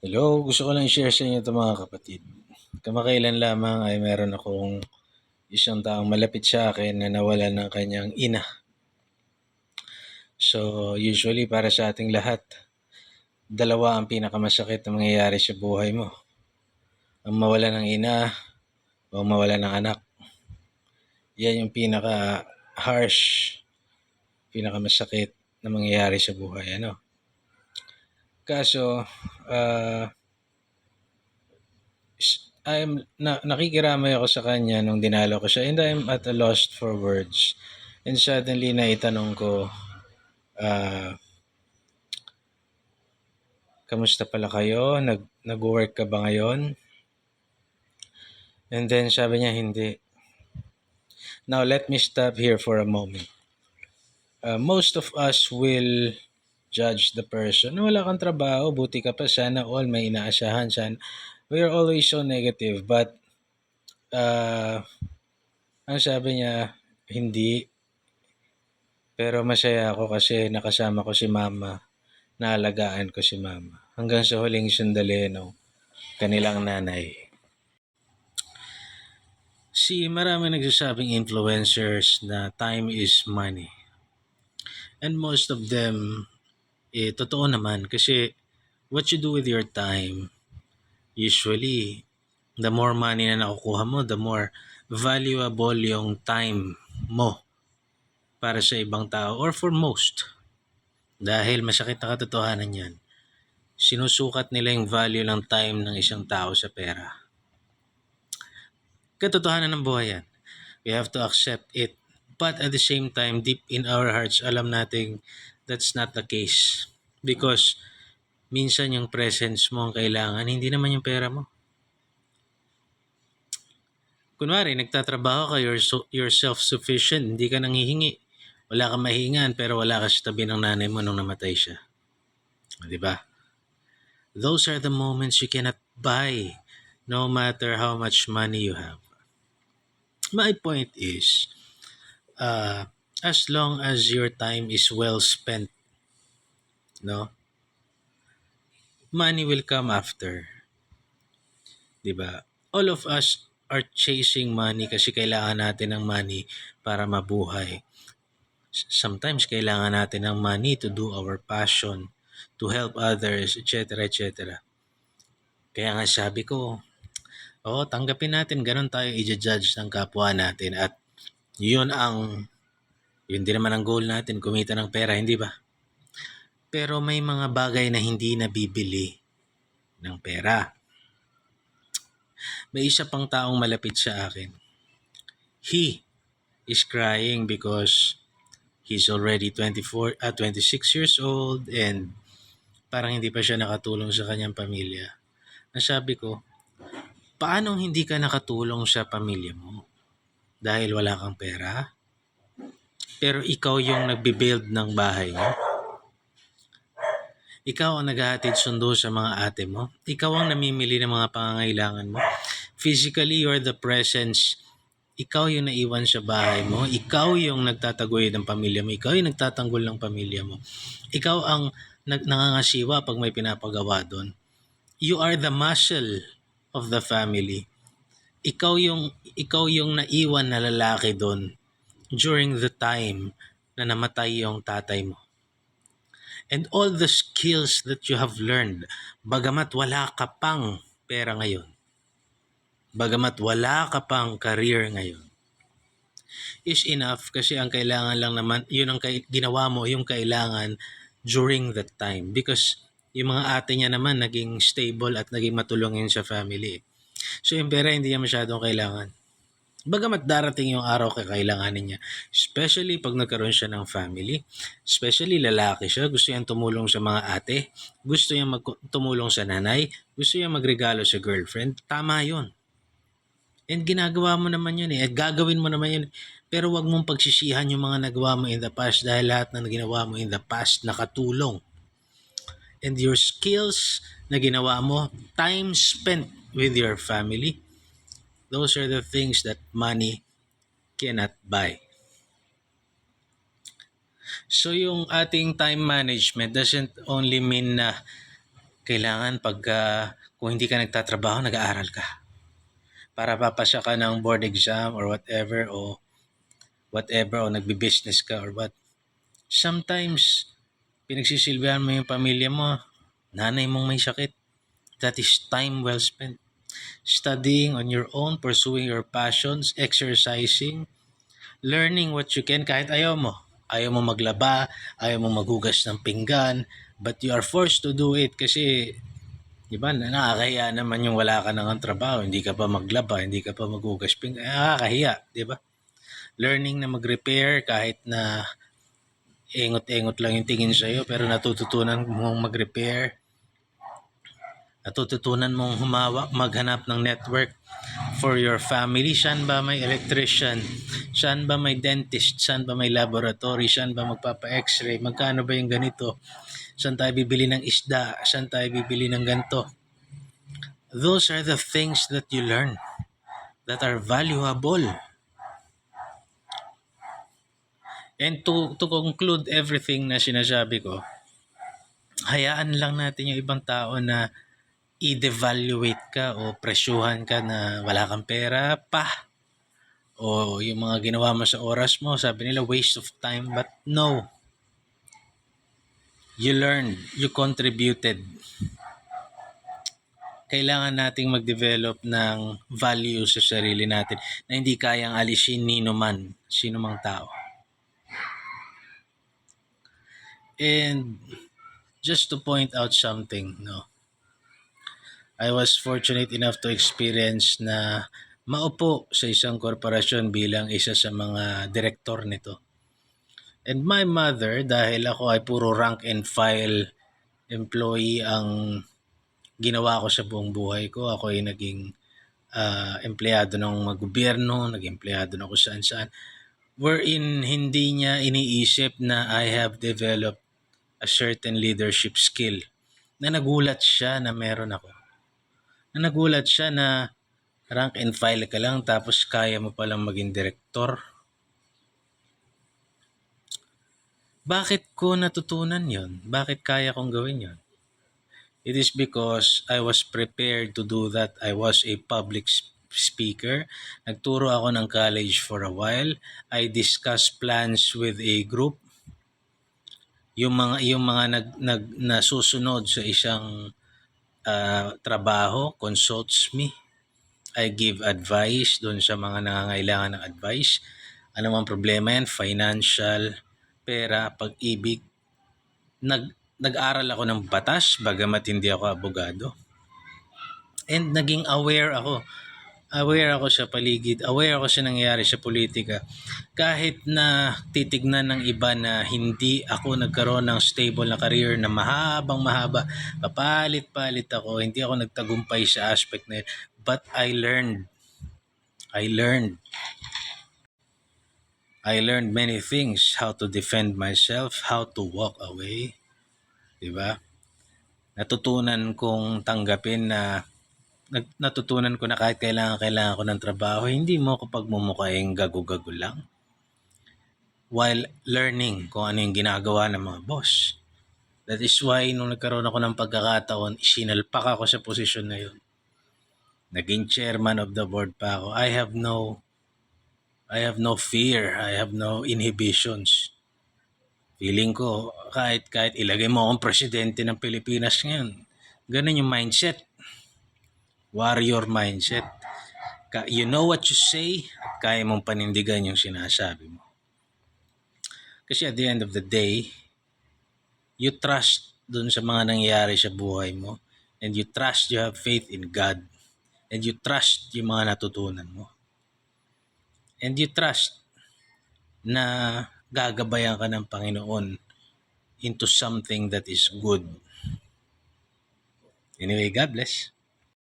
Hello, gusto ko lang i-share sa inyo ito mga kapatid. Kamakailan lamang ay meron akong isang taong malapit sa akin na nawalan ng kanyang ina. So, usually para sa ating lahat, dalawa ang pinakamasakit na mangyayari sa buhay mo. Ang mawala ng ina o mawala ng anak. Yan yung pinaka harsh, pinakamasakit na mangyayari sa buhay. Ano? Kaso, ah I'm na, nakikiramay ako sa kanya nung dinalo ko siya and I'm at a loss for words. And suddenly naitanong ko, ah kamusta pala kayo? Nag, nag-work ka ba ngayon? And then sabi niya, hindi. Now let me stop here for a moment. Uh, most of us will judge the person. Wala kang trabaho, buti ka pa, sana all may inaasahan. Sana. We are always so negative. But, uh, ang sabi niya, hindi. Pero masaya ako kasi nakasama ko si mama. Naalagaan ko si mama. Hanggang sa huling sandali ng kanilang nanay. Si marami nagsasabing influencers na time is money. And most of them, eh, totoo naman kasi what you do with your time, usually, the more money na nakukuha mo, the more valuable yung time mo para sa ibang tao or for most. Dahil masakit na katotohanan yan. Sinusukat nila yung value ng time ng isang tao sa pera. Katotohanan ng buhay yan. We have to accept it. But at the same time, deep in our hearts, alam nating that's not the case. Because minsan yung presence mo ang kailangan, hindi naman yung pera mo. Kunwari, nagtatrabaho ka, you're, so, you're self-sufficient, hindi ka nanghihingi. Wala kang mahingan, pero wala ka sa tabi ng nanay mo nung namatay siya. Di ba? Those are the moments you cannot buy no matter how much money you have. My point is, uh, as long as your time is well spent, no? Money will come after. 'Di ba? All of us are chasing money kasi kailangan natin ng money para mabuhay. Sometimes kailangan natin ng money to do our passion, to help others, etc. etc. Kaya nga sabi ko, Oo, tanggapin natin ganun tayo i-judge ng kapwa natin at yun ang yun din naman ang goal natin, kumita ng pera, hindi ba? Pero may mga bagay na hindi nabibili ng pera. May isa pang taong malapit sa akin. He is crying because he's already 24 at uh, 26 years old and parang hindi pa siya nakatulong sa kanyang pamilya. Nasabi ko, paano hindi ka nakatulong sa pamilya mo? Dahil wala kang pera? Pero ikaw yung nagbe-build ng bahay mo? Ikaw ang naghahatid sundo sa mga ate mo? Ikaw ang namimili ng mga pangangailangan mo? Physically, you're the presence. Ikaw yung naiwan sa bahay mo. Ikaw yung nagtatagoy ng pamilya mo. Ikaw yung nagtatanggol ng pamilya mo. Ikaw ang nag nangangasiwa pag may pinapagawa doon. You are the muscle of the family. Ikaw yung ikaw yung naiwan na lalaki doon during the time na namatay yung tatay mo. And all the skills that you have learned, bagamat wala ka pang pera ngayon, bagamat wala ka pang career ngayon, is enough kasi ang kailangan lang naman, yun ang ginawa mo, yung kailangan during that time. Because yung mga ate niya naman naging stable at naging matulungin sa family. So yung pera hindi niya masyadong kailangan. Bagamat darating yung araw kakailanganin niya. Especially pag nagkaroon siya ng family. Especially lalaki siya. Gusto niya tumulong sa mga ate. Gusto niya mag- tumulong sa nanay. Gusto niya magregalo sa girlfriend. Tama yun. And ginagawa mo naman yun eh. At gagawin mo naman yun. Pero wag mong pagsisihan yung mga nagawa mo in the past dahil lahat ng ginawa mo in the past nakatulong and your skills na ginawa mo, time spent with your family, those are the things that money cannot buy. So yung ating time management doesn't only mean na kailangan pagka kung hindi ka nagtatrabaho, nag-aaral ka. Para papasya ka ng board exam or whatever o whatever o nagbi-business ka or what. Sometimes, pinagsisilbihan mo yung pamilya mo, nanay mong may sakit. That is time well spent. Studying on your own, pursuing your passions, exercising, learning what you can kahit ayaw mo. Ayaw mo maglaba, ayaw mo maghugas ng pinggan, but you are forced to do it kasi Di ba? Nakakahiya naman yung wala ka nang trabaho, hindi ka pa maglaba, hindi ka pa maghugas pinggan. Nakakahiya, di ba? Learning na mag-repair kahit na engot-engot lang yung tingin sa'yo pero natututunan mong mag-repair. Natututunan mong humawak, maghanap ng network for your family. Saan ba may electrician? Saan ba may dentist? Saan ba may laboratory? Saan ba magpapa-x-ray? Magkano ba yung ganito? Saan tayo bibili ng isda? Saan tayo bibili ng ganito? Those are the things that you learn that are valuable. And to, to conclude everything na sinasabi ko, hayaan lang natin yung ibang tao na i-devaluate ka o presyuhan ka na wala kang pera pa. O yung mga ginawa mo sa oras mo, sabi nila waste of time. But no. You learned, you contributed. Kailangan nating mag-develop ng value sa sarili natin na hindi kayang alisin nino man, sino mang tao. And just to point out something, no. I was fortunate enough to experience na maupo sa isang korporasyon bilang isa sa mga direktor nito. And my mother, dahil ako ay puro rank and file employee ang ginawa ko sa buong buhay ko, ako ay naging uh, empleyado ng mga gobyerno, naging empleyado na kung saan saan, wherein hindi niya iniisip na I have developed a certain leadership skill na nagulat siya na meron ako. Na nagulat siya na rank and file ka lang tapos kaya mo palang maging direktor. Bakit ko natutunan yon? Bakit kaya kong gawin yon? It is because I was prepared to do that. I was a public speaker. Nagturo ako ng college for a while. I discussed plans with a group yung mga yung mga nag, nag nasusunod sa isang uh, trabaho consults me. I give advice doon sa mga nangangailangan ng advice. Ano man problema yan? Financial pera pag-ibig. Nag nag-aral ako ng batas bagamat hindi ako abogado. And naging aware ako aware ako sa paligid, aware ako sa nangyayari sa politika. Kahit na titignan ng iba na hindi ako nagkaroon ng stable na career na mahabang mahaba, papalit-palit ako, hindi ako nagtagumpay sa aspect na yun. But I learned. I learned. I learned many things, how to defend myself, how to walk away. 'Di ba? Natutunan kong tanggapin na natutunan ko na kahit kailangan kailangan ko ng trabaho, hindi mo ko pagmumukhaing gago-gago lang. While learning kung ano yung ginagawa ng mga boss. That is why nung nagkaroon ako ng pagkakataon, sinalpak ako sa posisyon na yun. Naging chairman of the board pa ako. I have no I have no fear. I have no inhibitions. Feeling ko, kahit, kahit ilagay mo akong presidente ng Pilipinas ngayon, ganun yung mindset warrior mindset. You know what you say kaya mong panindigan yung sinasabi mo. Kasi at the end of the day, you trust dun sa mga nangyayari sa buhay mo and you trust, you have faith in God and you trust yung mga natutunan mo. And you trust na gagabayan ka ng Panginoon into something that is good. Anyway, God bless.